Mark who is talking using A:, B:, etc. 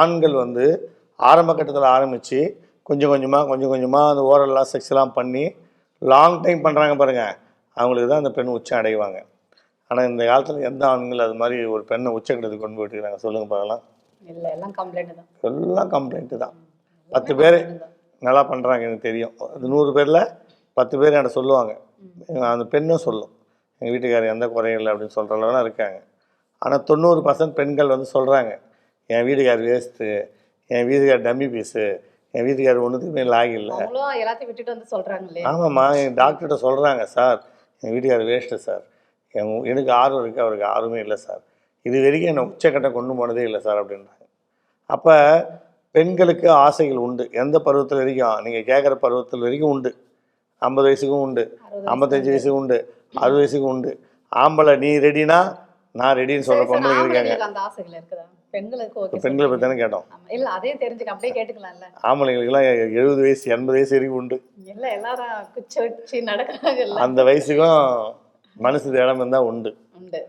A: ஆண்கள் வந்து ஆரம்ப கட்டத்தில் ஆரம்பித்து கொஞ்சம் கொஞ்சமாக கொஞ்சம் கொஞ்சமாக அந்த ஓரெல்லாம் செக்ஸ்லாம் பண்ணி லாங் டைம் பண்ணுறாங்க பாருங்கள் அவங்களுக்கு தான் அந்த பெண் உச்சம் அடைவாங்க ஆனால் இந்த காலத்தில் எந்த ஆண்கள் அது மாதிரி ஒரு பெண்ணை உச்சக்கட்டத்துக்கு கொண்டு போயிட்டுருக்காங்க சொல்லுங்கள் பார்க்கலாம்
B: எல்லாம்
A: கம்ப்ளைண்ட்டு தான் பத்து பேர் நல்லா பண்ணுறாங்க எனக்கு தெரியும் நூறு பேரில் பத்து பேர் என்கிட்ட சொல்லுவாங்க அந்த பெண்ணும் சொல்லும் எங்கள் வீட்டுக்காரர் எந்த குறையும் இல்லை அப்படின்னு சொல்கிற அளவுலாம் இருக்காங்க ஆனால் தொண்ணூறு பர்சன்ட் பெண்கள் வந்து சொல்கிறாங்க என் வீட்டுக்கார் வேஸ்ட்டு என் வீட்டுக்கார் டம்மி பீஸு என் வீட்டுக்கார் ஒன்றுத்துக்குமே லாக் இல்லை
B: எல்லாத்தையும் விட்டுட்டு வந்து சொல்கிறாங்களே
A: ஆமாம்மா என் டாக்டர்கிட்ட சொல்கிறாங்க சார் என் வீட்டுக்கார் வேஸ்ட்டு சார் என் எனக்கு ஆர்வம் இருக்குது அவருக்கு ஆர்வமே இல்லை சார் இது வரைக்கும் என்னை உச்சக்கட்டம் கொண்டு போனதே இல்லை சார் அப்படின்றாங்க அப்போ பெண்களுக்கு ஆசைகள் உண்டு எந்த பருவத்தில் வரைக்கும் நீங்கள் கேட்குற பருவத்தில் வரைக்கும் உண்டு ஐம்பது வயசுக்கும் உண்டு ஐம்பத்தஞ்சு வயசுக்கும் உண்டு அறுபது வயசுக்கும் உண்டு ஆம்பளை நீ ரெடினா நான் ரெடின்னு சொல்ற பொம்பளைங்க
B: இருக்காங்க அந்த ஆசைகள் இருக்குதா பெண்களுக்கு
A: ஓகே பெண்களை பத்தி தானே கேட்டோம்
B: இல்ல அதே தெரிஞ்சுக்க அப்படியே கேட்டுக்கலாம்ல
A: எல்லாம் 70 வயசு 80 வயசு வரைக்கும் உண்டு
B: இல்ல எல்லாரும் குச்சி வச்சு நடக்கிறாங்க
A: அந்த வயசுக்கும் மனசு இடம் இருந்தா உண்டு உண்டு